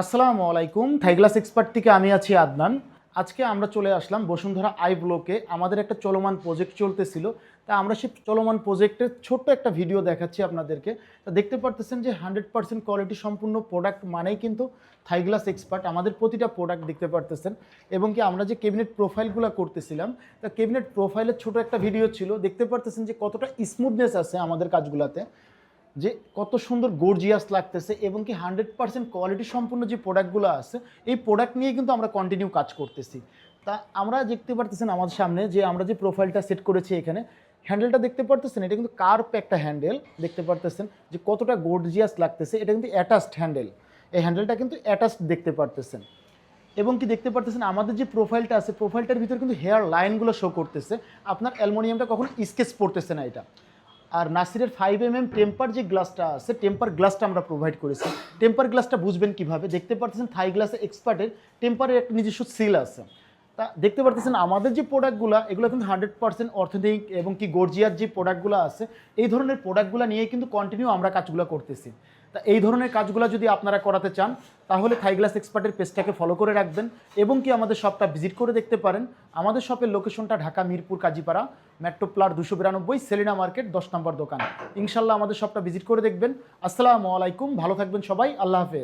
আসসালামু আলাইকুম Thai glass expert থেকে আমি আছি আদনান। আজকে আমরা চলে আসলাম বসুন্ধরা আই ব্লকে। আমাদের একটা চলমান প্রজেক্ট চলতেছিল। তা আমরা সেই চলমান প্রজেক্টের ছোট্ট একটা ভিডিও দেখাচ্ছি আপনাদেরকে। তা দেখতে পারতেছেন যে হান্ড্রেড পার্সেন্ট কোয়ালিটি সম্পূর্ণ প্রোডাক্ট মানেই কিন্তু থাইগ্লাস এক্সপার্ট আমাদের প্রতিটা প্রোডাক্ট দেখতে পারতেছেন। এবং কি আমরা যে কেবিনেট প্রোফাইলগুলো করতেছিলাম, তা কেবিনেট প্রোফাইলের ছোট একটা ভিডিও ছিল। দেখতে পারতেছেন যে কতটা স্মুথনেস আছে আমাদের কাজগুলোতে। যে কত সুন্দর গর্জিয়াস লাগতেছে এবং কি হান্ড্রেড পার্সেন্ট কোয়ালিটি সম্পূর্ণ যে প্রোডাক্টগুলো আছে, এই প্রোডাক্ট নিয়ে কিন্তু আমরা কন্টিনিউ কাজ করতেছি। তা আমরা দেখতে পারতেছেন আমাদের সামনে যে আমরা যে প্রোফাইলটা সেট করেছি এখানে হ্যান্ডেলটা দেখতে পারতেছেন? এটা কিন্তু কার্প একটা হ্যান্ডেল দেখতে পারতেছেন যে কতটা গর্জিয়াস লাগতেছে, এটা কিন্তু অ্যাটাচড হ্যান্ডেল এই হ্যান্ডেলটা কিন্তু অ্যাটাচড দেখতে পারতেছেন। এবং কি দেখতে পারতেছেন আমাদের যে প্রোফাইলটা আছে প্রোফাইলটার ভিতরে কিন্তু হেয়ার লাইনগুলো শো করতেছে। আপনার অ্যালমোনিয়ামটা কখনো স্কেচ পড়তেছে না এটা। আর নাসিরের ফাইভ এম এম টেম্পার যে গ্লাসটা আছে টেম্পার গ্লাসটা আমরা প্রোভাইড করেছি। টেম্পার গ্লাসটা বুঝবেন কীভাবে? দেখতে পাচ্ছেন থাই গ্লাসে এক্সপার্টের টেম্পারের একটা নিজস্ব সিল আছে। তা দেখতে পারতেছেন, আমাদের যে প্রোডাক্টগুলো এগুলো কিন্তু হান্ড্রেড পার্সেন্ট অর্থনৈতিক এবং কি গর্জিয়ার যে প্রোডাক্টগুলো আছে, এই ধরনের প্রোডাক্টগুলো নিয়ে কিন্তু কন্টিনিউ আমরা কাজগুলো করতেছি। তা এই ধরনের কাজগুলো যদি আপনারা করাতে চান, তাহলে থাইগ্লাস এক্সপার্টের পেজটাকে ফলো করে রাখবেন এবং কি আমাদের শপটা ভিজিট করে দেখতে পারেন। আমাদের শপের লোকেশনটা ঢাকা, মিরপুর, কাজীপাড়া মেট্রো প্লার দুশো বিরানব্বই, সেলিনা মার্কেট, দশ নম্বর দোকান। ইনশাল্লাহ আমাদের শপটা ভিজিট করে দেখবেন। আসসালামু আলাইকুম, ভালো থাকবেন সবাই, আল্লাহ হাফেজ।